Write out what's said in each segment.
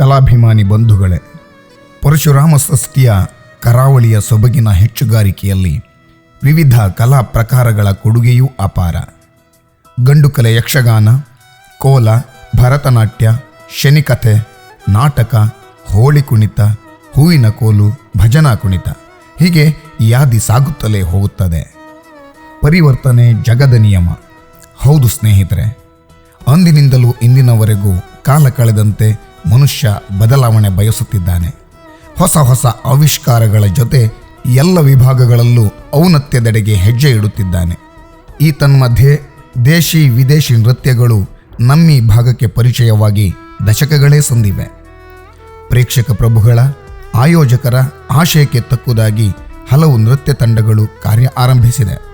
ಕಲಾಭಿಮಾನಿ ಬಂಧುಗಳೇ, ಪರಶುರಾಮ ಷಷ್ಠಿಯ ಕರಾವಳಿಯ ಸೊಬಗಿನ ಹೆಚ್ಚುಗಾರಿಕೆಯಲ್ಲಿ ವಿವಿಧ ಕಲಾ ಪ್ರಕಾರಗಳ ಕೊಡುಗೆಯೂ ಅಪಾರ. ಗಂಡುಕಲೆ ಯಕ್ಷಗಾನ, ಕೋಲ, ಭರತನಾಟ್ಯ, ಶನಿಕಥೆ, ನಾಟಕ, ಹೋಳಿ ಕುಣಿತ, ಹೂವಿನ ಕೋಲು, ಭಜನಾ ಕುಣಿತ ಹೀಗೆ ಯಾದಿ ಸಾಗುತ್ತಲೇ ಹೋಗುತ್ತದೆ. ಪರಿವರ್ತನೆ ಜಗದ ನಿಯಮ. ಹೌದು ಸ್ನೇಹಿತರೆ, ಅಂದಿನಿಂದಲೂ ಇಂದಿನವರೆಗೂ ಕಾಲ ಕಳೆದಂತೆ ಮನುಷ್ಯ ಬದಲಾವಣೆ ಬಯಸುತ್ತಿದ್ದಾನೆ. ಹೊಸ ಹೊಸ ಆವಿಷ್ಕಾರಗಳ ಜೊತೆ ಎಲ್ಲ ವಿಭಾಗಗಳಲ್ಲೂ ಔನತ್ಯದೆಡೆಗೆ ಹೆಜ್ಜೆ ಇಡುತ್ತಿದ್ದಾನೆ. ಈ ತನ್ಮಧ್ಯೆ ದೇಶಿ ವಿದೇಶಿ ನೃತ್ಯಗಳು ನಮ್ಮಿ ಭಾಗಕ್ಕೆ ಪರಿಚಯವಾಗಿ ದಶಕಗಳೇ ಸಂದಿವೆ. ಪ್ರೇಕ್ಷಕ ಪ್ರಭುಗಳ, ಆಯೋಜಕರ ಆಶಯಕ್ಕೆ ತಕ್ಕುದಾಗಿ ಹಲವು ನೃತ್ಯ ತಂಡಗಳು ಕಾರ್ಯ ಆರಂಭಿಸಿದೆ.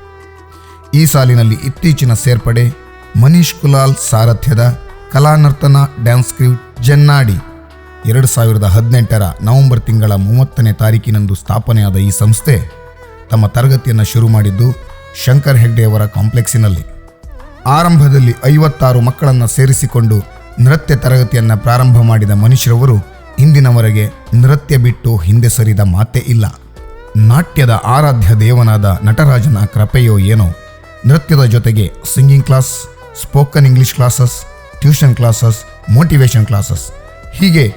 ಈ ಸಾಲಿನಲ್ಲಿ ಇತ್ತೀಚಿನ ಸೇರ್ಪಡೆ ಮನೀಶ್ ಕುಲಾಲ್ ಸಾರಥ್ಯದ ಕಲಾನರ್ತನ ಡ್ಯಾನ್ಸ್ ಕ್ರೀವ್ ಜನ್ನಾಡಿ. ಎರಡು ಸಾವಿರದ ಹದಿನೆಂಟರ ನವೆಂಬರ್ ತಿಂಗಳ ಮೂವತ್ತನೇ ತಾರೀಕಿನಂದು ಸ್ಥಾಪನೆಯಾದ ಈ ಸಂಸ್ಥೆ ತಮ್ಮ ತರಗತಿಯನ್ನು ಶುರು ಮಾಡಿದ್ದು ಶಂಕರ್ ಹೆಗ್ಡೆಯವರ ಕಾಂಪ್ಲೆಕ್ಸಿನಲ್ಲಿ. ಆರಂಭದಲ್ಲಿ ಐವತ್ತಾರು ಮಕ್ಕಳನ್ನು ಸೇರಿಸಿಕೊಂಡು ನೃತ್ಯ ತರಗತಿಯನ್ನು ಪ್ರಾರಂಭ ಮಾಡಿದ ಮನುಷ್ಯರವರು ಇಂದಿನವರೆಗೆ ನೃತ್ಯ ಬಿಟ್ಟು ಹಿಂದೆ ಸರಿದ ಮಾತೇ ಇಲ್ಲ. ನಾಟ್ಯದ ಆರಾಧ್ಯ ದೇವನಾದ ನಟರಾಜನ ಕೃಪೆಯೋ ಏನೋ. ನೃತ್ಯದ ಜೊತೆಗೆ singing class, spoken English classes, tuition classes motivation classes ಹೀಗೆ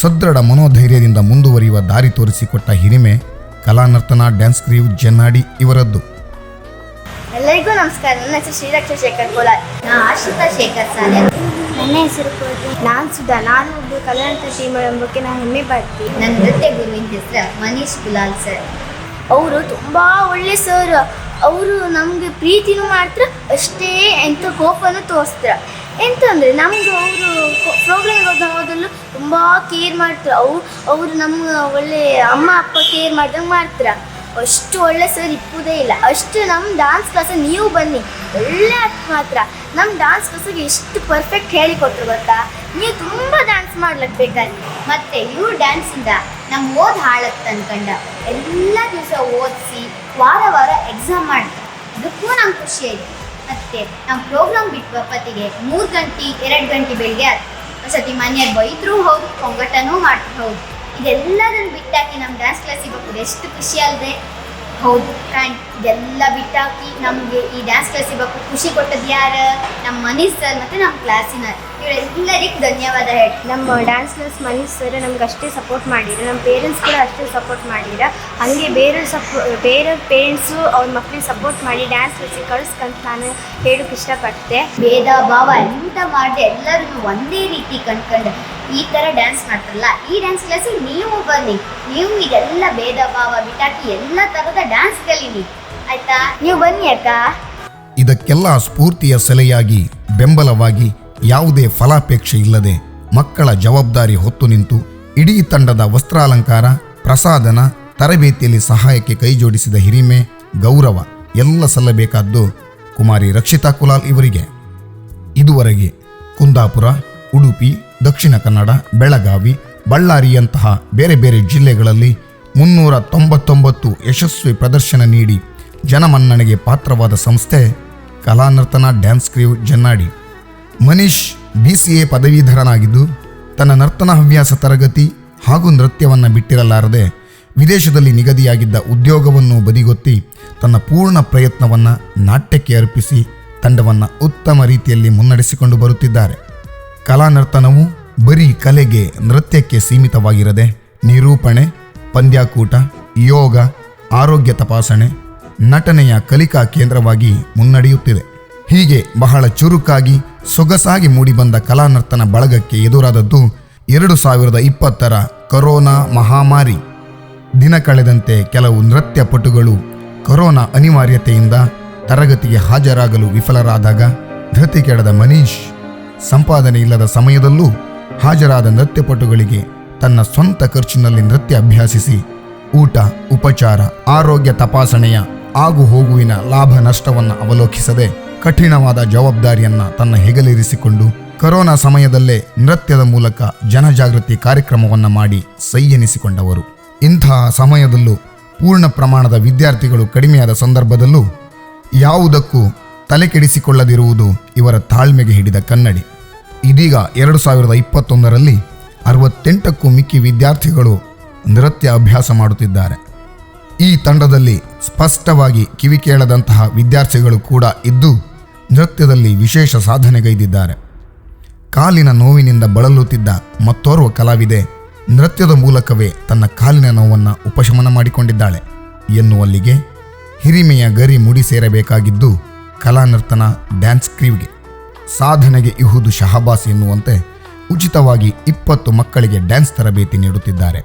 ಸದೃಢ ಮನೋಧೈರ್ಯದಿಂದ ಮುಂದುವರಿಯುವ ದಾರಿ ತೋರಿಸಿಕೊಟ್ಟ ಹಿರಿಮೆ ಕಲಾನರ್ತನ ಡ್ಯಾನ್ಸ್ ಕ್ರೀವ್ ಜನ್ನಾಡಿ ಇವರದ್ದು. ಎಲ್ಲರಿಗೂ ನಮಸ್ಕಾರ. ನನ್ನ ಹೆಸರು ಶ್ರೀರಕ್ಷ ಶೇಖರ್ ಕೋಲಾರ್. ನಾ ಆಶ್ರಿತಾ ಶೇಖರ್ ಸಾಲೆ. ನನ್ನ ಹೆಸರು ನಾನು ಸುಧಾ. ನಾನು ಒಬ್ಬ ಕಲಾನಂತ ಟೀಮ್ ಎಂಬಕ್ಕೆ ನಾನು ಹೆಮ್ಮೆ ಪಡ್ತೀನಿ. ನನ್ನ ನೃತ್ಯ ಗುರುವಿನ ಹೆಸರು ಮನೀಶ್ ಗುಲಾಲ್ ಸರ್. ಅವರು ತುಂಬ ಒಳ್ಳೆ ಸರ್. ಅವರು ನಮಗೆ ಪ್ರೀತಿನೂ ಮಾಡ್ತಾರೆ ಅಷ್ಟೇ ಎಂಥ ಕೋಪನೂ ತೋರಿಸ್ತಾರೆ. ಎಂತಂದರೆ ನಮ್ಮದು ಅವರು ಪ್ರೋಗ್ರಾಮ್ ಮೊದಲು ತುಂಬ ಕೇರ್ ಮಾಡ್ತಾರೆ ಅವು ಅವರು ನಮ್ಮ ಒಳ್ಳೆ ಅಮ್ಮ, ಅಪ್ಪ ಕೇರ್ ಮಾಡ್ದಂಗೆ ಮಾಡ್ತಾರೆ. ಅಷ್ಟು ಒಳ್ಳೆ ಸರ್ ಇಪ್ಪುದೇ ಇಲ್ಲ. ಅಷ್ಟು ನಮ್ಮ ಡಾನ್ಸ್ ಕ್ಲಾಸ್ ನೀವು ಬನ್ನಿ. ಒಳ್ಳೆ ಮಾತ್ರ ನಮ್ಮ ಡಾನ್ಸ್ ಕ್ಲಾಸಿಗೆ ಎಷ್ಟು ಪರ್ಫೆಕ್ಟ್ ಹೇಳಿಕೊಟ್ರು ಗೊತ್ತಾ? ನೀವು ತುಂಬ ಡ್ಯಾನ್ಸ್ ಮಾಡ್ಲಕ್ಕೆ ಬೇಕಾಗಿ ಮತ್ತೆ ಇವ್ರ ಡ್ಯಾನ್ಸಿಂದ ನಮ್ಮ ಓದ್ ಹಾಳತ್ ಅನ್ಕಂಡ. ಎಲ್ಲ ದಿವಸ ಓದಿಸಿ ವಾರ ವಾರ ಎಕ್ಸಾಮ್ ಮಾಡ್ತಾರೆ. ಅದಕ್ಕೂ ನಂಗೆ ಖುಷಿ ಆಯ್ತು. ಮತ್ತೆ ನಮ್ಮ ಪ್ರೋಗ್ರಾಮ್ ಬಿಟ್ಟು ಬಪ್ಪತ್ತಿಗೆ ಮೂರು ಗಂಟೆ, ಎರಡು ಗಂಟೆ ಬೆಳಿಗ್ಗೆ ಆಯ್ತು. ಒಂದ್ಸತಿ ಮನೆಯವ್ರು ಬೈದ್ರೂ ಹೌದು ಪೊಂಗಟನೂ ಮಾಡ್ತಾ ಹೌದು. ಇದೆಲ್ಲದನ್ನು ಬಿಟ್ಟಾಕಿ ನಮ್ಮ ಡ್ಯಾನ್ಸ್ ಕ್ಲಾಸಿಗೆ ಹೋಗೋದು ಎಷ್ಟು ಖುಷಿ ಅಲ್ಲದೆ ಹೌದು ಕಾಣ್, ಇದೆಲ್ಲ ಬಿಟ್ಟಾಕಿ ನಮಗೆ ಈ ಡ್ಯಾನ್ಸ್ ಕ್ಲಾಸಿಗೆ ಬಗ್ಗೆ ಖುಷಿ ಕೊಟ್ಟದ್ದು ಯಾರು? ನಮ್ಮ ಮನೀಶ್ ಸರ್ ಮತ್ತು ನಮ್ಮ ಕ್ಲಾಸಿನ ಇವರೆಲ್ಲರಿಗೂ ಧನ್ಯವಾದ ಹೇಳಿ. ನಮ್ಮ ಡ್ಯಾನ್ಸ್ ಕ್ಲಾಸ್ ಮನೀಶ್ ಸರ್ ನಮ್ಗೆ ಅಷ್ಟೇ ಸಪೋರ್ಟ್ ಮಾಡಿದ್ರು. ನಮ್ಮ ಪೇರೆಂಟ್ಸ್ ಕೂಡ ಅಷ್ಟೇ ಸಪೋರ್ಟ್ ಮಾಡಿರ ಹಾಗೆ ಬೇರೆ ಸಪೋ ಬೇರೆ ಪೇರೆಂಟ್ಸು ಅವ್ರ ಮಕ್ಕಳಿಗೆ ಸಪೋರ್ಟ್ ಮಾಡಿ ಡ್ಯಾನ್ಸ್ ಕ್ಲಾಸಿಗೆ ಕಳಿಸ್ಕಂತ ನಾನು ಹೇಳೋಕೆ ಇಷ್ಟಪಡ್ತೆ. ಭೇದ ಭಾವ ಎಂತ ಮಾಡಿದೆ ಎಲ್ಲರೂ ಒಂದೇ ರೀತಿ ಕಂಡ್ಕೊಂಡು ಈ ಥರ ಡ್ಯಾನ್ಸ್ ಮಾಡ್ತಾರಲ್ಲ, ಈ ಡ್ಯಾನ್ಸ್ ಕ್ಲಾಸಿಗೆ ನೀವು ಬನ್ನಿ. ನೀವು ಇದೆಲ್ಲ ಭೇದ ಭಾವ ಬಿಟ್ಟಾಕಿ ಎಲ್ಲ ಥರದ ಡ್ಯಾನ್ಸ್ ಕಲೀನಿ ಆಯ್ತಾ? ನೀವು ಬನ್ನಿ ಅಕ್ಕ. ಇದಕ್ಕೆಲ್ಲ ಸ್ಫೂರ್ತಿಯ ಸೆಲೆಯಾಗಿ ಬೆಂಬಲವಾಗಿ ಯಾವುದೇ ಫಲಾಪೇಕ್ಷೆ ಇಲ್ಲದೆ ಮಕ್ಕಳ ಜವಾಬ್ದಾರಿ ಹೊತ್ತು ನಿಂತು ಇಡೀ ತಂಡದ ವಸ್ತ್ರಾಲಂಕಾರ, ಪ್ರಸಾದನ, ತರಬೇತಿಯಲ್ಲಿ ಸಹಾಯಕ್ಕೆ ಕೈಜೋಡಿಸಿದ ಹಿರಿಮೆ, ಗೌರವ ಎಲ್ಲ ಸಲ್ಲಬೇಕಾದ್ದು ಕುಮಾರಿ ರಕ್ಷಿತಾ ಕುಲಾಲ್ ಇವರಿಗೆ. ಇದುವರೆಗೆ ಕುಂದಾಪುರ, ಉಡುಪಿ, ದಕ್ಷಿಣ ಕನ್ನಡ, ಬೆಳಗಾವಿ, ಬಳ್ಳಾರಿಯಂತಹ ಬೇರೆ ಬೇರೆ ಜಿಲ್ಲೆಗಳಲ್ಲಿ ಮುನ್ನೂರ ತೊಂಬತ್ತೊಂಬತ್ತು ಯಶಸ್ವಿ ಪ್ರದರ್ಶನ ನೀಡಿ ಜನಮನ್ನಣೆಗೆ ಪಾತ್ರವಾದ ಸಂಸ್ಥೆ Kalanartana dance crew Jannadi. Manish B C A ಪದವೀಧರನಾಗಿದ್ದು ತನ್ನ ನರ್ತನ ಹವ್ಯಾಸ ತರಗತಿ ಹಾಗೂ ನೃತ್ಯವನ್ನು ಬಿಟ್ಟಿರಲಾರದೆ ವಿದೇಶದಲ್ಲಿ ನಿಗದಿಯಾಗಿದ್ದ ಉದ್ಯೋಗವನ್ನು ಬದಿಗೊತ್ತಿ ತನ್ನ ಪೂರ್ಣ ಪ್ರಯತ್ನವನ್ನು ನಾಟ್ಯಕ್ಕೆ ಅರ್ಪಿಸಿ ತಂಡವನ್ನು ಉತ್ತಮ ರೀತಿಯಲ್ಲಿ ಮುನ್ನಡೆಸಿಕೊಂಡು ಬರುತ್ತಿದ್ದಾರೆ. ಕಲಾ ನರ್ತನವು ಬರೀ ಕಲೆಗೆ, ನೃತ್ಯಕ್ಕೆ ಸೀಮಿತವಾಗಿರದೆ ನಿರೂಪಣೆ, ಪಂದ್ಯಾಕೂಟ, ಯೋಗ, ಆರೋಗ್ಯ ತಪಾಸಣೆ, ನಟನೆಯ ಕಲಿಕಾ ಕೇಂದ್ರವಾಗಿ ಮುನ್ನಡೆಯುತ್ತಿದೆ. ಹೀಗೆ ಬಹಳ ಚುರುಕಾಗಿ ಸೊಗಸಾಗಿ ಮೂಡಿಬಂದ ಕಲಾನರ್ತನ ಬಳಗಕ್ಕೆ ಎದುರಾದದ್ದು ಎರಡು ಸಾವಿರದ ಇಪ್ಪತ್ತರ ಕೊರೋನಾ ಮಹಾಮಾರಿ. ದಿನ ಕಳೆದಂತೆ ಕೆಲವು ನೃತ್ಯ ಪಟುಗಳು ಕೊರೋನಾ ಅನಿವಾರ್ಯತೆಯಿಂದ ತರಗತಿಗೆ ಹಾಜರಾಗಲು ವಿಫಲರಾದಾಗ ಧೃತಿ ಕೆಡದ ಮನೀಶ್ ಸಂಪಾದನೆ ಇಲ್ಲದ ಸಮಯದಲ್ಲೂ ಹಾಜರಾದ ನೃತ್ಯಪಟುಗಳಿಗೆ ತನ್ನ ಸ್ವಂತ ಖರ್ಚಿನಲ್ಲಿ ನೃತ್ಯ ಅಭ್ಯಾಸಿಸಿ ಊಟ, ಉಪಚಾರ, ಆರೋಗ್ಯ ತಪಾಸಣೆಯ ಆಗು ಹೋಗುವಿನ ಲಾಭ ನಷ್ಟವನ್ನು ಅವಲೋಕಿಸದೆ ಕಠಿಣವಾದ ಜವಾಬ್ದಾರಿಯನ್ನ ತನ್ನ ಹೆಗಲೇರಿಸಿಕೊಂಡು ಕೊರೋನಾ ಸಮಯದಲ್ಲೇ ನೃತ್ಯದ ಮೂಲಕ ಜನಜಾಗೃತಿ ಕಾರ್ಯಕ್ರಮವನ್ನು ಮಾಡಿ ಸೈ ಎನಿಸಿಕೊಂಡವರು ಇಂತಹ ಸಮಯದಲ್ಲೂ ಪೂರ್ಣ ಪ್ರಮಾಣದ ವಿದ್ಯಾರ್ಥಿಗಳು ಕಡಿಮೆಯಾದ ಸಂದರ್ಭದಲ್ಲೂ ಯಾವುದಕ್ಕೂ ತಲೆ ಕೆಡಿಸಿಕೊಳ್ಳದಿರುವುದು ಇವರ ತಾಳ್ಮೆಗೆ ಹಿಡಿದ ಕನ್ನಡಿ. ಇದೀಗ ಎರಡು ಸಾವಿರದ ಇಪ್ಪತ್ತೊಂದರಲ್ಲಿ ಅರವತ್ತೆಂಟಕ್ಕೂ ಮಿಕ್ಕಿ ವಿದ್ಯಾರ್ಥಿಗಳು ನೃತ್ಯ ಅಭ್ಯಾಸ ಮಾಡುತ್ತಿದ್ದಾರೆ. ಈ ತಂಡದಲ್ಲಿ ಸ್ಪಷ್ಟವಾಗಿ ಕಿವಿ ಕೇಳದಂತಹ ವಿದ್ಯಾರ್ಥಿಗಳು ಕೂಡ ಇದ್ದು ನೃತ್ಯದಲ್ಲಿ ವಿಶೇಷ ಸಾಧನೆಗೈದಿದ್ದಾರೆ. ಕಾಲಿನ ನೋವಿನಿಂದ ಬಳಲುತ್ತಿದ್ದ ಮತ್ತೋರ್ವ ಕಲಾವಿದೆ ನೃತ್ಯದ ಮೂಲಕವೇ ತನ್ನ ಕಾಲಿನ ನೋವನ್ನು ಉಪಶಮನ ಮಾಡಿಕೊಂಡಿದ್ದಾಳೆ. ಎನ್ನುವಲ್ಲಿಗೆ ಹಿರಿಮೆಯ ಗರಿ ಮುಡಿ ಸೇರಬೇಕಾಗಿದ್ದು ಕಲಾನರ್ತನ ಡ್ಯಾನ್ಸ್ ಕ್ರೀವ್ಗೆ ಸಾಧನೆಗೆ ಇಹುದು ಶಹಬಾಸ್ ಎನ್ನುವಂತೆ ಉಚಿತವಾಗಿ ಇಪ್ಪತ್ತು ಮಕ್ಕಳಿಗೆ ಡ್ಯಾನ್ಸ್ ತರಬೇತಿ ನೀಡುತ್ತಿದ್ದಾರೆ.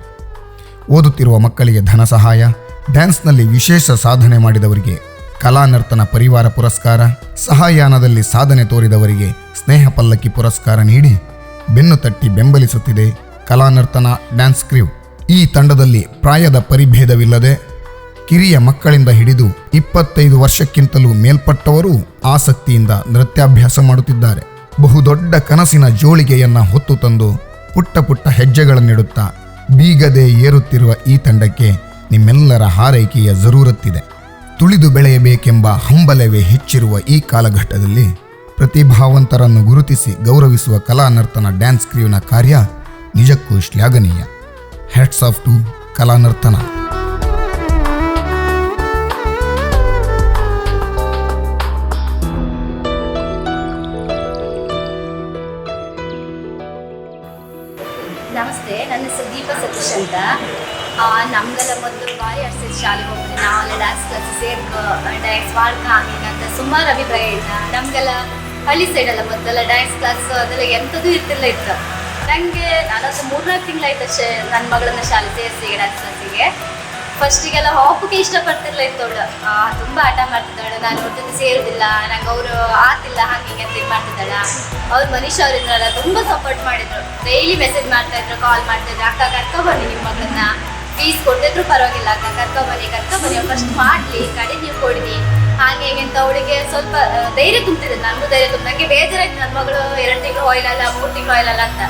ಓದುತ್ತಿರುವ ಮಕ್ಕಳಿಗೆ ಧನ ಸಹಾಯ, ಡ್ಯಾನ್ಸ್ನಲ್ಲಿ ವಿಶೇಷ ಸಾಧನೆ ಮಾಡಿದವರಿಗೆ ಕಲಾನರ್ತನ ಪರಿವಾರ ಪುರಸ್ಕಾರ ಸಹಾಯಾನದಲ್ಲಿ ಸಾಧನೆ ತೋರಿದವರಿಗೆ ಸ್ನೇಹ ಪಲ್ಲಕ್ಕಿ ಪುರಸ್ಕಾರ ನೀಡಿ ಬೆನ್ನು ತಟ್ಟಿ ಬೆಂಬಲಿಸುತ್ತಿದೆ ಕಲಾನರ್ತನ ಡ್ಯಾನ್ಸ್ ಕ್ರೀವ್. ಈ ತಂಡದಲ್ಲಿ ಪ್ರಾಯದ ಪರಿಭೇದವಿಲ್ಲದೆ ಕಿರಿಯ ಮಕ್ಕಳಿಂದ ಹಿಡಿದು ಇಪ್ಪತ್ತೈದು ವರ್ಷಕ್ಕಿಂತಲೂ ಮೇಲ್ಪಟ್ಟವರು ಆಸಕ್ತಿಯಿಂದ ನೃತ್ಯಾಭ್ಯಾಸ ಮಾಡುತ್ತಿದ್ದಾರೆ. ಬಹುದೊಡ್ಡ ಕನಸಿನ ಜೋಳಿಗೆಯನ್ನ ಹೊತ್ತು ತಂದು ಪುಟ್ಟ ಪುಟ್ಟ ಹೆಜ್ಜೆಗಳನ್ನಿಡುತ್ತಾ ಬೀಗದೆ ಏರುತ್ತಿರುವ ಈ ತಂಡಕ್ಕೆ ನಿಮ್ಮೆಲ್ಲರ ಹಾರೈಕೆಯ ಜರೂರತ್ತಿದೆ. ತುಳಿದು ಬೆಳೆಯಬೇಕೆಂಬ ಹಂಬಲವೇ ಹೆಚ್ಚಿರುವ ಈ ಕಾಲಘಟ್ಟದಲ್ಲಿ ಪ್ರತಿಭಾವಂತರನ್ನು ಗುರುತಿಸಿ ಗೌರವಿಸುವ ಕಲಾ ನರ್ತನ ಡ್ಯಾನ್ಸ್ ಕ್ರೀವ್ನ ಕಾರ್ಯ ನಿಜಕ್ಕೂ ಶ್ಲಾಘನೀಯ. ಹೆಡ್ಸ್ ಆಫ್ ಟು ಕಲಾನರ್ತನ ನಮಸ್ತೆ, ನನ್ನ ಹೆಸರು ದೀಪ ಸತೀಶ್ ಅಂತ. ನಮ್ಗೆಲ್ಲ ಮೊದಲು ಬಾರಿ ಅರ್ಸಿದ ಶಾಲೆಗೆ ನಾವೆಲ್ಲ ಡ್ಯಾನ್ಸ್ ಕ್ಲಾಸ್ ಸೇರ್ಕೊ ಡ್ಯಾನ್ಸ್ ಮಾಡ್ಕ ಅಂತ ಸುಮಾರು ಅಭಿಪ್ರಾಯ ಇಲ್ಲ ನಮಗೆಲ್ಲ ಹಳ್ಳಿ ಸೈಡೆಲ್ಲ ಮೊದಲೆಲ್ಲ ಡ್ಯಾನ್ಸ್ ಕ್ಲಾಸ್ ಅದೆಲ್ಲ ಎಂಥದ್ದು ಇರ್ತಿಲ್ಲ ಇತ್ತು. ನನಗೆ ನಾನೊಂದು ಮೂರ್ನಾಲ್ಕು ತಿಂಗಳಾಯ್ತು ಅಷ್ಟೇ ನನ್ನ ಮಗಳನ್ನ ಶಾಲೆ ಸೇರಿಸಿ ಡ್ಯಾನ್ಸ್ ಕ್ಲಾಸಿಗೆ ಫಸ್ಟಿಗೆಲ್ಲ ಹೋಗಕ್ಕೆ ಇಷ್ಟಪಡ್ತಿರ್ಲ ಇತ್ತು ಅವಳು. ತುಂಬ ಆಟ ಮಾಡ್ತಿದ್ದಾಳೆ ನಾನು ಜೊತೆ ಸೇರುದಿಲ್ಲ, ನಂಗೆ ಅವರು ಆತಿಲ್ಲ ಹಂಗೆ ಹಿಂಗೆ ಅಂತ ಇದು ಮಾಡ್ತಿದ್ದಾಳ. ಅವ್ರು ಮನೀಷ್ ಅವ್ರು ಇದ್ರಲ್ಲ, ತುಂಬ ಸಪೋರ್ಟ್ ಮಾಡಿದ್ರು. ಡೈಲಿ ಮೆಸೇಜ್ ಮಾಡ್ತಾ ಇದ್ರು ಕಾಲ್ ಮಾಡ್ತಾ ಇದ್ರು. ಅಕ್ಕ ಕರ್ಕೊ ಬನ್ನಿ ನಿಮ್ಮ ಮಗನ್ನ ಫೀಸ್ ಕೊಟ್ಟಿದ್ರು ಪರವಾಗಿಲ್ಲ. ಅಕ್ಕ ಕರ್ಕೊ ಬನ್ನಿ ಕರ್ಕೊ ಬನ್ನಿ ಫಸ್ಟ್ ಮಾಡ್ಲಿ ಕಡೆ ನೀವು ಕೊಡಿನಿ ಹಾಗೆ ಹೀಗೆ ಅಂತ ಅವಳಿಗೆ ಸ್ವಲ್ಪ ಧೈರ್ಯ ತುಂಬಿದೆ ನನಗೂ ಧೈರ್ಯ ತುಂಬ ನನಗೆ ಬೇಜಾರಾಯ್ತು. ನನ್ನ ಮಗಳು ಎರಡು ತಿಂಗಳು ಅಲ್ಲ, ಮೂರು ತಿಂಗಳು ಆಯಿಲಲ್ಲ ಅಂತ.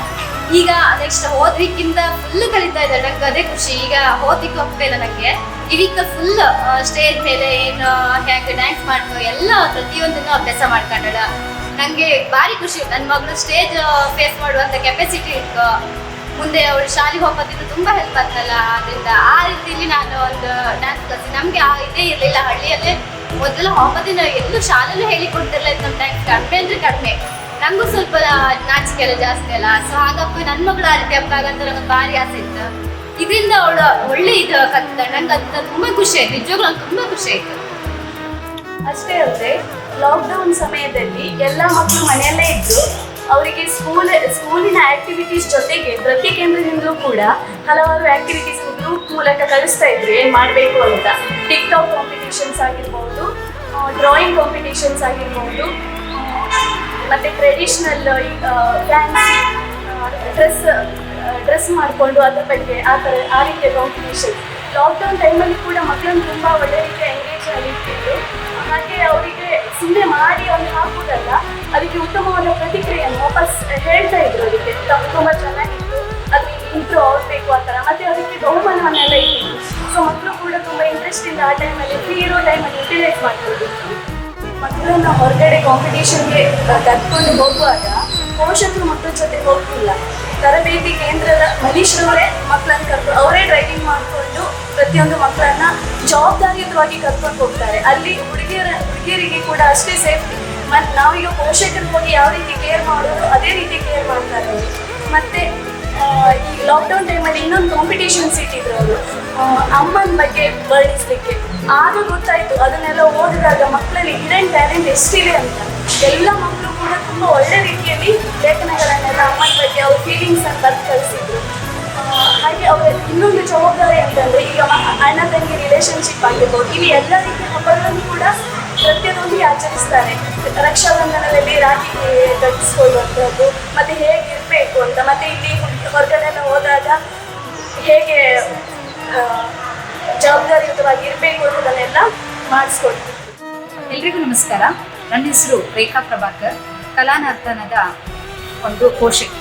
ಈಗ ನೆಕ್ಸ್ಟ್ ಹೋದ್ವಿಕ್ಕಿಂತ ಫುಲ್ ಕಲಿತಾ ಇದ್ದಾಳೆ. ನಂಗೆ ಅದೇ ಖುಷಿ. ಈಗ ಹೋದ ವೀಕ್ ಹೋಗ್ತಾ ಇಲ್ಲ ನನಗೆ ಈ ಫುಲ್ ಸ್ಟೇಜ್ ಮೇಲೆ ಏನು ಹೇಗೆ ಡ್ಯಾನ್ಸ್ ಮಾಡ್ತು, ಎಲ್ಲ ಪ್ರತಿಯೊಂದನ್ನು ಅಭ್ಯಾಸ ಮಾಡ್ಕೊಂಡಳ. ನನಗೆ ಭಾರಿ ಖುಷಿ. ನನ್ನ ಮಗಳು ಸ್ಟೇಜ್ ಫೇಸ್ ಮಾಡುವಂಥ ಕೆಪಾಸಿಟಿ ಇತ್ತು ಮುಂದೆ ಅವಳು ಶಾಲೆಗೆ ಹೋಗೋದಿದ್ದು ತುಂಬ ಹೆಲ್ಪ್ ಆಗ್ತಲ್ಲ ಅದರಿಂದ ಆ ರೀತಿಯಲ್ಲಿ ನಾನು ಒಂದು ಡ್ಯಾನ್ಸ್ ಕ್ಲಾಸ್ ನಮಗೆ ಆ ಇದೇ ಇರಲಿಲ್ಲ, ಹಳ್ಳಿಯಲ್ಲೇ ಮೊದಲು ಹೋಗೋದಿನ ಎಲ್ಲೂ ಶಾಲೆಲ್ಲೂ ಇತ್ತು ನಮ್ಮ ಡ್ಯಾನ್ಸ್ ಕಡಿಮೆ ಅಂದರೆ ಕಡಿಮೆ. ನಂಗೂ ಸ್ವಲ್ಪ ನಾಚಿಕೆ ಎಲ್ಲ ಜಾಸ್ತಿ ಅಲ್ಲ. ಸೊ ಹಾಗಾಗಿ ನನ್ನ ಮಗಳು ಆ ರೀತಿ ಹಬ್ಬಾಗಂತ ನಂಗೆ ಭಾರಿ ಆಸೆ ಇತ್ತು. ಇದರಿಂದ ಅವಳು ಒಳ್ಳೆ ಇದು ಕತ್ತ ನಂಗೆ ಅಂತ ತುಂಬಾ ಖುಷಿ ಆಯ್ತು. ನಿಜವಾಗ್ಲೂ ನಂಗೆ ತುಂಬ ಖುಷಿ ಆಯ್ತು. ಅಷ್ಟೇ ಅಲ್ಲದೆ ಲಾಕ್ಡೌನ್ ಸಮಯದಲ್ಲಿ ಎಲ್ಲ ಮಕ್ಕಳು ಮನೆಯಲ್ಲೇ ಇದ್ದು ಅವರಿಗೆ ಸ್ಕೂಲ್ ಸ್ಕೂಲಿನ ಆಕ್ಟಿವಿಟೀಸ್ ಜೊತೆಗೆ ಪ್ರತಿ ಕೇಂದ್ರದಿಂದಲೂ ಕೂಡ ಹಲವಾರು ಆಕ್ಟಿವಿಟೀಸ್ ಮೂಲಕ ಕಲಿಸ್ತಾ ಇದ್ರು. ಏನು ಮಾಡಬೇಕು ಅಂತ? ಟಿಕ್ ಟಾಕ್ ಕಾಂಪಿಟೇಷನ್ಸ್ ಆಗಿರ್ಬೋದು ಡ್ರಾಯಿಂಗ್ ಕಾಂಪಿಟೇಷನ್ಸ್ ಆಗಿರ್ಬೋದು ಮತ್ತೆ ಟ್ರೆಡಿಷ್ನಲ್ ಡ್ರೆಸ್ ಡ್ರೆಸ್ ಮಾಡಿಕೊಂಡು ಅದ್ರ ಬಗ್ಗೆ ಆ ಥರ ಆ ರೀತಿಯ ಕಾಂಪಿಟೇಷನ್ ಲಾಕ್ಡೌನ್ ಟೈಮಲ್ಲಿ ಕೂಡ ಮಕ್ಕಳನ್ನು ತುಂಬ ಒಳ್ಳೆ ರೀತಿಯ ಎಂಗೇಜ್ ಆಗಿರ್ತಿದ್ರು. ಹಾಗೆ ಅವರಿಗೆ ಸುಮ್ಮನೆ ಮಾಡಿ ಅವ್ರು ಹಾಕುವುದಲ್ಲ ಅದಕ್ಕೆ ಉತ್ತಮವಾದ ಪ್ರತಿಕ್ರಿಯೆಯನ್ನು ವಾಪಸ್ ಹೇಳ್ತಾ ಇದ್ರು ಅದಕ್ಕೆ. ತಪ್ಪು ತುಂಬ ಚೆನ್ನಾಗಿತ್ತು. ಅದು ಇಂಪ್ರೂವ್ ಆಗಬೇಕು ಆ ಥರ. ಮತ್ತೆ ಅದಕ್ಕೆ ಬಹುಮಾನವನ್ನೆಲ್ಲ ಇತ್ತು ಸೊ ಮಕ್ಕಳು ಕೂಡ ತುಂಬ ಇಂಟ್ರೆಸ್ಟಿಂದ ಆ ಟೈಮಲ್ಲಿ ಫ್ರೀ ಇರೋ ಟೈಮಲ್ಲಿ ಯುಟಿಲೈಸ್ ಮಾಡ್ಕೊಳ್ಬೇಕು ಮಕ್ಕಳನ್ನ ಹೊರಗಡೆ ಕಾಂಪಿಟೇಷನ್ಗೆ ಕರ್ಕೊಂಡು ಹೋಗುವಾಗ ಪೋಷಕರು ಮಕ್ಕಳ ಜೊತೆ ಹೋಗ್ತಿಲ್ಲ. ತರಬೇತಿ ಕೇಂದ್ರದ ಮನೀಶ್ರವರೇ ಮಕ್ಕಳನ್ನ ಕರ್ಕೊಂಡು ಅವರೇ ಡ್ರೈವಿಂಗ್ ಮಾಡಿಕೊಂಡು ಪ್ರತಿಯೊಂದು ಮಕ್ಕಳನ್ನ ಜವಾಬ್ದಾರಿಯುತವಾಗಿ ಕರ್ಕೊಂಡು ಹೋಗ್ತಾರೆ. ಅಲ್ಲಿ ಹುಡುಗಿಯರ, ಹುಡುಗಿಯರಿಗೆ ಕೂಡ ಅಷ್ಟೇ ಸೇಫ್ಟಿ ಮತ್ತು ಈಗ ಪೋಷಕರು ಹೋಗಿ ಯಾವ ರೀತಿ ಕೇರ್ ಮಾಡೋದು, ಅದೇ ರೀತಿ ಕೇರ್ ಮಾಡ್ತಾರೆ ಮತ್ತೆ ಈ ಲಾಕ್ಡೌನ್ ಟೈಮಲ್ಲಿ ಇನ್ನೊಂದು ಕಾಂಪಿಟೇಷನ್ಸ್ ಇಟ್ಟಿದ್ರು ಅವರು. ಅಮ್ಮನ ಬಗ್ಗೆ ವರ್ಣಿಸ್ಲಿಕ್ಕೆ. ಆಗ ಗೊತ್ತಾಯ್ತು, ಅದನ್ನೆಲ್ಲ ಓದಿದಾಗ ಮಕ್ಕಳಲ್ಲಿ ಹಿಡನ್ ಟ್ಯಾಲೆಂಟ್ ಎಷ್ಟಿದೆ ಅಂತ. ಎಲ್ಲ ಮಕ್ಕಳು ಕೂಡ ತುಂಬ ಒಳ್ಳೆ ರೀತಿಯಲ್ಲಿ ಲೇಖನಗಳನ್ನೆಲ್ಲ ಅಮ್ಮನ ಬಗ್ಗೆ ಅವ್ರ ಫೀಲಿಂಗ್ಸನ್ನು ಬರ್ದು ಕಳಿಸಿದ್ರು. ಹಾಗೆ ಅವರ ಇನ್ನೊಂದು ಜವಾಬ್ದಾರಿ ಅಂತಂದ್ರೆ ಈಗ ಅಣ್ಣ ತಂಗಿ ರಿಲೇಶನ್ಶಿಪ್ ಆಗಿರ್ಬೋದು, ಇಲ್ಲಿ ಎಲ್ಲ ರೀತಿಯ ಹಬ್ಬಗಳನ್ನು ಕೂಡ ನೃತ್ಯದೊಂದಿಗೆ ಆಚರಿಸ್ತಾರೆ. ರಕ್ಷಾಬಂಧನದಲ್ಲಿ ರಾಖಿ ಕಟ್ಟಿಸ್ಕೊಳ್ಳುವಂಥದ್ದು ಮತ್ತೆ ಹೇಗೆ ಇರಬೇಕು ಅಂತ, ಮತ್ತೆ ಇಲ್ಲಿ ಹೊರಗಡೆ ಹೋದಾಗ ಹೇಗೆ ಜವಾಬ್ದಾರಿಯುತವಾಗಿ ಇರಬೇಕು ಅನ್ನೋದನ್ನೆಲ್ಲ ಮಾಡಿಸ್ಕೊಡ್ತೀವಿ. ಎಲ್ರಿಗೂ ನಮಸ್ಕಾರ. ನನ್ನ ಹೆಸರು ರೇಖಾ ಪ್ರಭಾಕರ್. ಕಲಾನರ್ತನದ ಒಂದು ಪೋಷಕಿ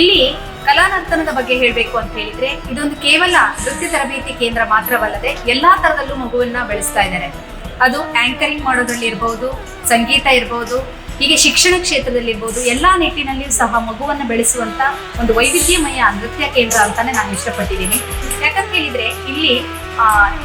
ಇಲ್ಲಿ ಕಲಾನರ್ತನದ ಬಗ್ಗೆ ಹೇಳಬೇಕು ಅಂತ ಹೇಳಿದ್ರೆ, ಇದೊಂದು ಕೇವಲ ನೃತ್ಯ ತರಬೇತಿ ಕೇಂದ್ರ ಮಾತ್ರವಲ್ಲದೆ ಎಲ್ಲಾ ತರದಲ್ಲೂ ಮಗುವನ್ನ ಬೆಳೆಸ್ತಾ ಇದ್ದಾರೆ. ಅದು ಆಂಕರಿಂಗ್ ಮಾಡೋದ್ರಲ್ಲಿ ಇರ್ಬೋದು, ಸಂಗೀತ ಇರ್ಬೋದು, ಹೀಗೆ ಶಿಕ್ಷಣ ಕ್ಷೇತ್ರದಲ್ಲಿರ್ಬೋದು ಎಲ್ಲ ನಿಟ್ಟಿನಲ್ಲಿಯೂ ಸಹ ಮಗುವನ್ನು ಬೆಳೆಸುವಂತ ಒಂದು ವೈವಿಧ್ಯಮಯ ನೃತ್ಯ ಕೇಂದ್ರ ಅಂತಾನೆ ನಾನು ಇಷ್ಟಪಟ್ಟಿದ್ದೀನಿ. ಯಾಕಂತ ಹೇಳಿದ್ರೆ ಇಲ್ಲಿ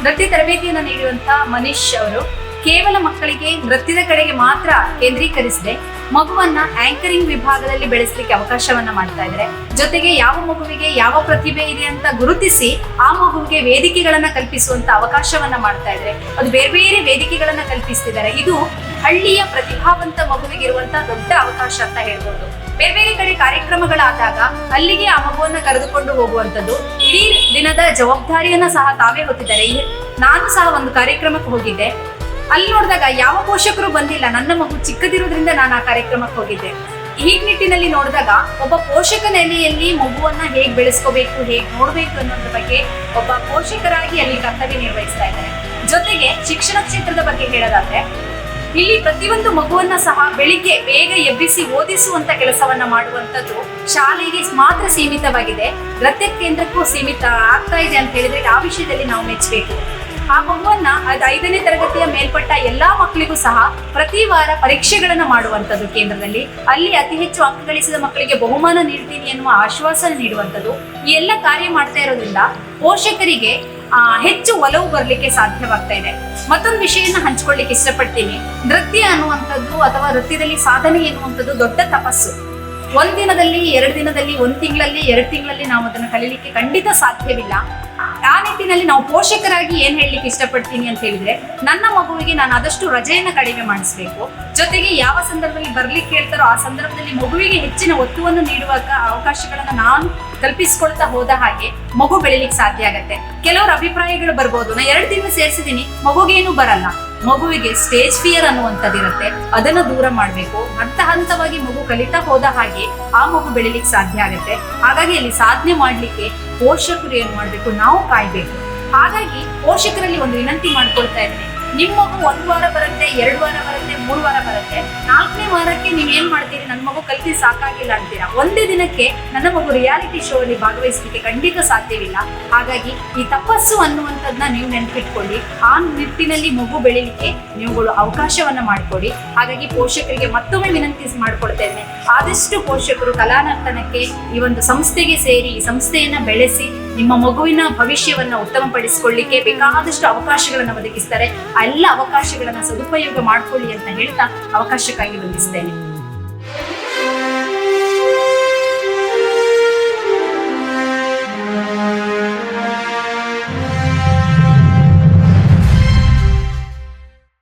ನೃತ್ಯ ತರಬೇತಿಯನ್ನು ನೀಡುವಂತ ಮನೀಶ್ ಅವರು ಕೇವಲ ಮಕ್ಕಳಿಗೆ ನೃತ್ಯದ ಕಡೆಗೆ ಮಾತ್ರ ಕೇಂದ್ರೀಕರಿಸದೆ ಮಗುವನ್ನ ಆಂಕರಿಂಗ್ ವಿಭಾಗದಲ್ಲಿ ಬೆಳೆಸಲಿಕ್ಕೆ ಅವಕಾಶವನ್ನ ಮಾಡ್ತಾ ಇದ್ದಾರೆ ಜೊತೆಗೆ ಯಾವ ಮಗುವಿಗೆ ಯಾವ ಪ್ರತಿಭೆ ಇದೆ ಅಂತ ಗುರುತಿಸಿ ಆ ಮಗುವಿಗೆ ವೇದಿಕೆಗಳನ್ನ ಕಲ್ಪಿಸುವಂತ ಅವಕಾಶವನ್ನ ಮಾಡ್ತಾ ಇದ್ದಾರೆ ಅದು ಬೇರೆ ಬೇರೆ ವೇದಿಕೆಗಳನ್ನ ಕಲ್ಪಿಸ್ತಿದ್ದಾರೆ ಇದು ಹಳ್ಳಿಯ ಪ್ರತಿಭಾವಂತ ಮಗುವಿಗೆ ಇರುವಂತ ದೊಡ್ಡ ಅವಕಾಶ ಅಂತ ಹೇಳ್ಬೋದು. ಬೇರೆ ಬೇರೆ ಕಡೆ ಕಾರ್ಯಕ್ರಮಗಳಾದಾಗ ಅಲ್ಲಿಗೆ ಆ ಮಗುವನ್ನ ಕರೆದುಕೊಂಡು ಹೋಗುವಂಥದ್ದು ಇಡೀ ದಿನದ ಜವಾಬ್ದಾರಿಯನ್ನ ಸಹ ತಾವೇ ಹೊತ್ತಿದ್ದಾರೆ. ನಾನು ಸಹ ಒಂದು ಕಾರ್ಯಕ್ರಮಕ್ಕೆ ಹೋಗಿದ್ದೆ. ಅಲ್ಲಿ ನೋಡಿದಾಗ ಯಾವ ಪೋಷಕರು ಬಂದಿಲ್ಲ. ನನ್ನ ಮಗು ಚಿಕ್ಕದಿರೋದ್ರಿಂದ ನಾನು ಆ ಕಾರ್ಯಕ್ರಮಕ್ಕೆ ಹೋಗಿದ್ದೆ. ಈ ನಿಟ್ಟಿನಲ್ಲಿ ನೋಡಿದಾಗ ಒಬ್ಬ ಪೋಷಕ ನೆಲೆಯಲ್ಲಿ ಮಗುವನ್ನ ಹೇಗೆ ಬೆಳೆಸ್ಕೋಬೇಕು, ಹೇಗೆ ನೋಡಬೇಕು ಅನ್ನೋದ್ರ ಬಗ್ಗೆ ಒಬ್ಬ ಪೋಷಕರಾಗಿ ಅಲ್ಲಿ ಕರ್ತವ್ಯ ನಿರ್ವಹಿಸ್ತಾ ಇದ್ದಾರೆ. ಜೊತೆಗೆ ಶಿಕ್ಷಣ ಕ್ಷೇತ್ರದ ಬಗ್ಗೆ ಹೇಳೋದಾದ್ರೆ, ಇಲ್ಲಿ ಪ್ರತಿಯೊಂದು ಮಗುವನ್ನ ಸಹ ಬೆಳಿಗ್ಗೆ ಬೇಗ ಎಬ್ಬಿಸಿ ಓದಿಸುವಂತ ಕೆಲಸವನ್ನ ಮಾಡುವಂತದ್ದು ಶಾಲೆಗೆ ಮಾತ್ರ ಸೀಮಿತವಾಗಿದೆ. ನೃತ್ಯ ಕೇಂದ್ರಕ್ಕೂ ಸೀಮಿತ ಆಗ್ತಾ ಇದೆ ಅಂತ ಹೇಳಿದ್ರೆ ಆ ವಿಷಯದಲ್ಲಿ ನಾವು ಮೆಚ್ಚಬೇಕು. ಆ ಮಗುವನ್ನ ಅದು ಐದನೇ ತರಗತಿಯ ಮೇಲ್ಪಟ್ಟ ಎಲ್ಲಾ ಮಕ್ಕಳಿಗೂ ಸಹ ಪ್ರತಿ ವಾರ ಪರೀಕ್ಷೆಗಳನ್ನು ಮಾಡುವಂತದ್ದು ಕೇಂದ್ರದಲ್ಲಿ. ಅಲ್ಲಿ ಅತಿ ಹೆಚ್ಚು ಅಂಕ ಗಳಿಸಿದ ಮಕ್ಕಳಿಗೆ ಬಹುಮಾನ ನೀಡ್ತೀನಿ ಎನ್ನುವ ಆಶ್ವಾಸನೆ ನೀಡುವಂಥದ್ದು. ಈ ಎಲ್ಲ ಕಾರ್ಯ ಮಾಡ್ತಾ ಇರೋದ್ರಿಂದ ಪೋಷಕರಿಗೆ ಹೆಚ್ಚು ಒಲವು ಬರಲಿಕ್ಕೆ ಸಾಧ್ಯವಾಗ್ತಾ ಇದೆ. ಮತ್ತೊಂದು ವಿಷಯನ ಹಂಚ್ಕೊಳ್ಳಿಕ್ಕೆ ಇಷ್ಟಪಡ್ತೀನಿ. ನೃತ್ಯ ಅನ್ನುವಂಥದ್ದು ಅಥವಾ ನೃತ್ಯದಲ್ಲಿ ಸಾಧನೆ ಎನ್ನುವಂಥದ್ದು ದೊಡ್ಡ ತಪಸ್ಸು. ಒಂದ್ ದಿನದಲ್ಲಿ ಎರಡು ದಿನದಲ್ಲಿ, ಒಂದ್ ತಿಂಗಳಲ್ಲಿ, ಎರಡು ತಿಂಗಳಲ್ಲಿ ನಾವು ಅದನ್ನು ಕಲೀಲಿಕ್ಕೆ ಖಂಡಿತ ಸಾಧ್ಯವಿಲ್ಲ. ಆ ನಿಟ್ಟಿನಲ್ಲಿ ನಾವು ಪೋಷಕರಾಗಿ ಏನ್ ಹೇಳಲಿಕ್ಕೆ ಇಷ್ಟಪಡ್ತೀನಿ ಅಂತ ಹೇಳಿದ್ರೆ, ನನ್ನ ಮಗುವಿಗೆ ನಾನು ಆದಷ್ಟು ರಜೆಯನ್ನ ಕಡಿಮೆ ಮಾಡಿಸ್ಬೇಕು. ಜೊತೆಗೆ ಯಾವ ಸಂದರ್ಭದಲ್ಲಿ ಬರ್ಲಿಕ್ಕೆ ಹೇಳ್ತಾರೋ ಆ ಸಂದರ್ಭದಲ್ಲಿ ಮಗುವಿಗೆ ಹೆಚ್ಚಿನ ಒತ್ತುವನ್ನು ನೀಡುವ ಅವಕಾಶಗಳನ್ನ ನಾನು ಕಲ್ಪಿಸ್ಕೊಳ್ತಾ ಹೋದ ಹಾಗೆ ಮಗು ಬೆಳಿಲಿಕ್ಕೆ ಸಾಧ್ಯ ಆಗತ್ತೆ. ಕೆಲವರ ಅಭಿಪ್ರಾಯಗಳು ಬರ್ಬೋದು. ನಾ ಎರಡು ದಿನ ಸೇರಿಸಿದೀನಿ ಮಗುಗೇನು ಬರಲ್ಲ. ಮಗುವಿಗೆ ಸ್ಟೇಜ್ ಫಿಯರ್ ಅನ್ನುವಂಥದ್ದು ಇರುತ್ತೆ. ಅದನ್ನ ದೂರ ಮಾಡಬೇಕು. ಹಂತ ಹಂತವಾಗಿ ಮಗು ಕಲಿತಾ ಹೋದ ಹಾಗೆ ಆ ಮಗು ಬೆಳಿಲಿಕ್ಕೆ ಸಾಧ್ಯ ಆಗುತ್ತೆ. ಹಾಗಾಗಿ ಅಲ್ಲಿ ಸಾಧನೆ ಮಾಡ್ಲಿಕ್ಕೆ ಪೋಷಕರು ಏನ್ ಮಾಡ್ಬೇಕು? ನಾವು ಕಾಯ್ಬೇಕು. ಹಾಗಾಗಿ ಪೋಷಕರಲ್ಲಿ ಒಂದು ವಿನಂತಿ ಮಾಡ್ಕೊಳ್ತಾ ಇದ್ದೀನಿ ನಿಮ್ಮ ಮಗು ಒಂದು ವಾರ ಬರುತ್ತೆ, ಎರಡು ವಾರ ಬರುತ್ತೆ, ಮೂರು ವಾರ ಬರುತ್ತೆ. ನಾಲ್ಕನೇ ವಾರಕ್ಕೆ ನೀವು ಏನ್ ಮಾಡ್ತೀರಿ? ನನ್ನ ಮಗು ಕಲ್ತಿ ಸಾಕಾಗಿಲ್ಲ ಅಂತೀರಾ? ಒಂದೇ ದಿನಕ್ಕೆ ನನ್ನ ಮಗು ರಿಯಾಲಿಟಿ ಶೋ ಅಲ್ಲಿ ಭಾಗವಹಿಸಲಿಕ್ಕೆ ಖಂಡಿತ ಸಾಧ್ಯವಿಲ್ಲ. ಹಾಗಾಗಿ ಈ ತಪಸ್ಸು ಅನ್ನುವಂಥದ್ದನ್ನ ನೀವು ನೆನಪಿಟ್ಕೊಳ್ಳಿ. ಆ ನಿಟ್ಟಿನಲ್ಲಿ ಮಗು ಬೆಳಿಲಿಕ್ಕೆ ನೀವುಗಳು ಅವಕಾಶವನ್ನ ಮಾಡಿಕೊಡಿ. ಹಾಗಾಗಿ ಪೋಷಕರಿಗೆ ಮತ್ತೊಮ್ಮೆ ವಿನಂತಿ ಮಾಡ್ಕೊಳ್ತಾ ಇದ್ದೇನೆ ಆದಷ್ಟು ಪೋಷಕರು ಕಲಾನರ್ತನಕ್ಕೆ ಈ ಒಂದು ಸಂಸ್ಥೆಗೆ ಸೇರಿ ಈ ಸಂಸ್ಥೆಯನ್ನ ಬೆಳೆಸಿ ನಿಮ್ಮ ಮಗುವಿನ ಭವಿಷ್ಯವನ್ನ ಉತ್ತಮಪಡಿಸಿಕೊಳ್ಳಿಕ್ಕೆ ಬೇಕಾದಷ್ಟು ಅವಕಾಶಗಳನ್ನ ಒದಗಿಸ್ತಾರೆ. ಆ ಎಲ್ಲ ಅವಕಾಶಗಳನ್ನ ಸದುಪಯೋಗ ಮಾಡ್ಕೊಳ್ಳಿ ಅಂತ ಹೇಳ್ತಾ ಅವಕಾಶಕ್ಕಾಗಿ ವಂದಿಸ್ತೇನೆ